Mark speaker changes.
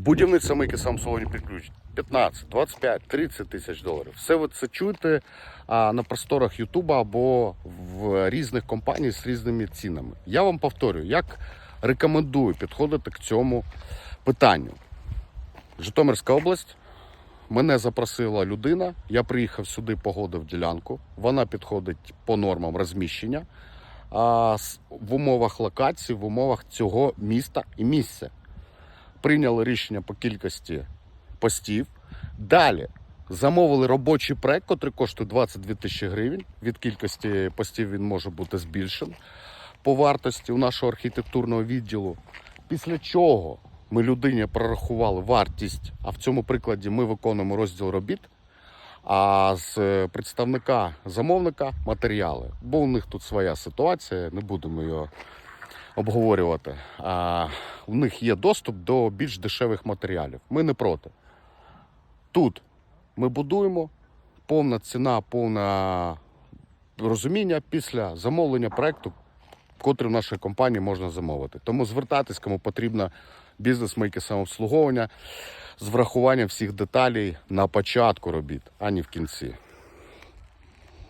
Speaker 1: Будівництво мийки сам салоні під ключ 15, 25, 30 тисяч доларів. Все ви це чуєте на просторах Ютуба або в різних компаній з різними цінами. Я вам повторюю, як рекомендую підходити к цьому питанню. Житомирська область. Мене запросила людина. Я приїхав сюди, погодив ділянку. Вона підходить по нормам розміщення а, в умовах локації, в умовах цього міста і місця. Прийняли рішення по кількості постів. Далі замовили робочий проект, який коштує 22 тисячі гривень. Від кількості постів він може бути збільшений по вартості у нашого архітектурного відділу. Після чого ми людині прорахували вартість, а в цьому прикладі ми виконуємо розділ робіт. А з е, представника замовника матеріали. Бо у них тут своя ситуація, не будемо його обговорювати. А, у них є доступ до більш дешевих матеріалів. Ми не проти. Тут ми будуємо повна ціна, повне розуміння після замовлення проекту, котрий в нашій компанії можна замовити. Тому звертатись, кому потрібно бізнес-мейки самообслуговування з врахуванням всіх деталей на початку робіт, а не в кінці.